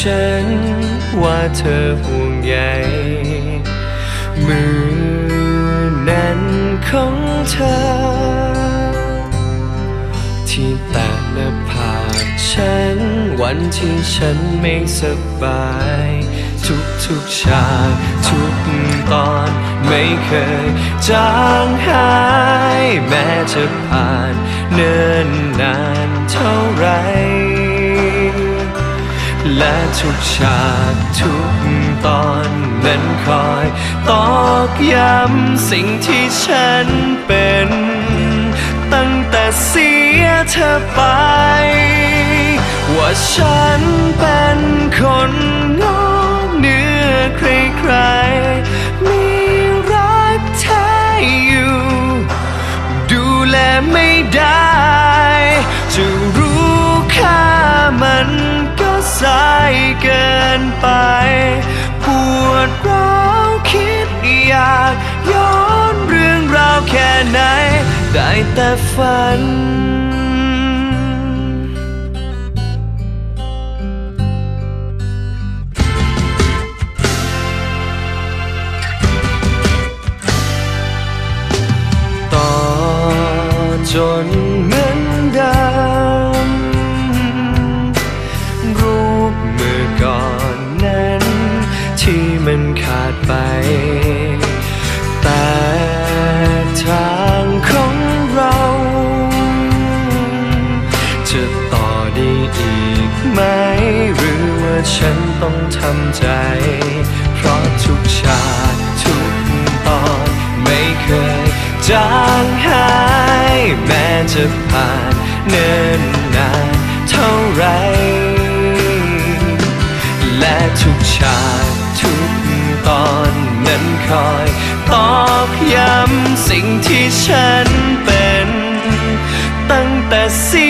ฉันว่าเธอห่วงใยมือนั้นของเธอ ที่แตะหน้าผากฉัน วันที่ฉันไม่สบาย ทุกทุกฉากทุกตอนไม่เคยจางหาย แม้จะผ่านเนิ่นนานเท่าไร และทุกฉากทุกตอนนั้นคอยตอกย้ำสิ่งที่ฉันเป็น ตั้งแต่เสียเธอไป ว่าฉันเป็นคนงอเหนื้อใครๆมีรักแท้อยู่ ดูแลไม่ได้ จะรู้ค่ามันก็สาย เกินไป ปวดร้าวคิดอยากย้อนเรื่องราวแค่ไหน ได้แต่ฝันต่อจน ขาดไป แต่ทางของเรา จะต่อได้อีกไหม หรือว่าฉันต้องทำใจ เพราะทุกฉากทุกตอนไม่เคยจางหาย แม้จะผ่านเนิ่นนานเท่าไร และทุกฉาตอนนั้น คอย ตอกย้ำสิ่งที่ฉันเป็น ตั้งแต่เสี